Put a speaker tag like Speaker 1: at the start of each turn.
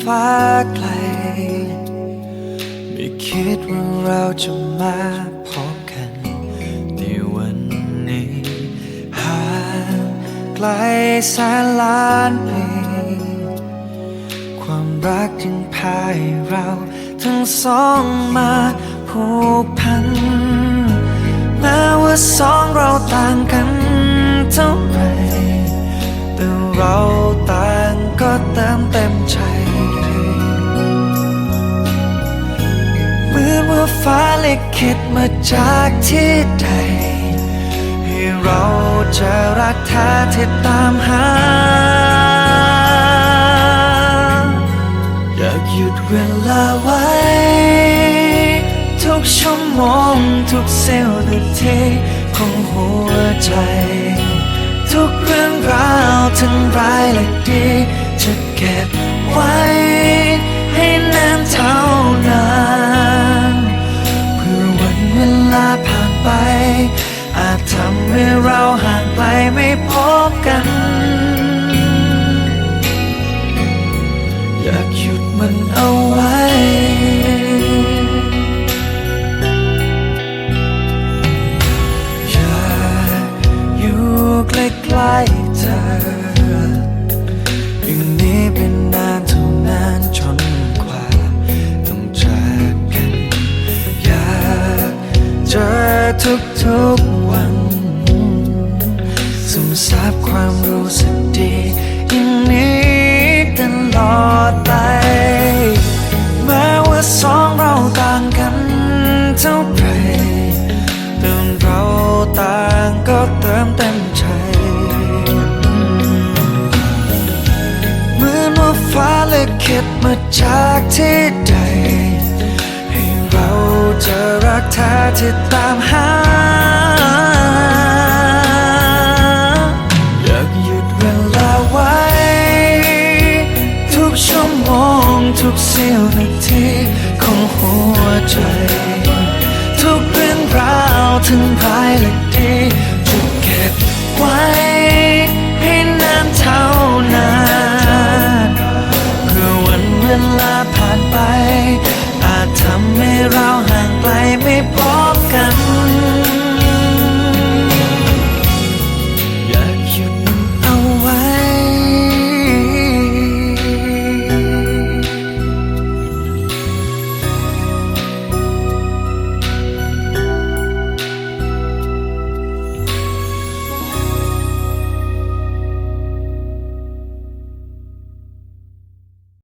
Speaker 1: ฟ้าไกล ไม่คิดว่าเราจะมาพบกัน ในวันนี้ห่างไกลแสนล้านปีความรักจึงพาให้เรา ทั้งสองมาผูกพันแม้ว่าสองเราต่างกันเท่าไหรแต่เราต่างก็เติมเต็มใจ ฟ้าลิขิตมาจากที่ใด ให้เราจะรักแท้ที่ตามหา อยากหยุดเวลาไว้ ทุกชั่วโมงทุกเซลล์นาทีของหัวใจ ทุกเรื่องราวทั้งร้ายและดีจะเก็บไว้ จทำให้เราห่างไกลไม่พบกัน อยากหยุดมันเอาไว้ อยากอยู่ใกล้ๆเธออย่างนี้เป็นนานเท่านานจนกว่า ต้องจากกัน อยากเจอทุกๆ วับความรู้สึกดีอย่างนี้ตลอดไป แม้ว่าสองเราต่างกันเท่าไหร่แต่เราต่างก็เติมเต็มใจเหมือนว่าฟ้าลิขิตมาจากที่ใด ให้เราเจะรักแท้ที่ตามหา กเสี้ยวนาทีของหัวใจ ทุกเรื่องราวทั้งภายและดีจุดเก็บไว้ให้นานเท่านานเพื่อวันเวลาผ่านไป อาจทำให้เราห่างไกลไม่พบกัน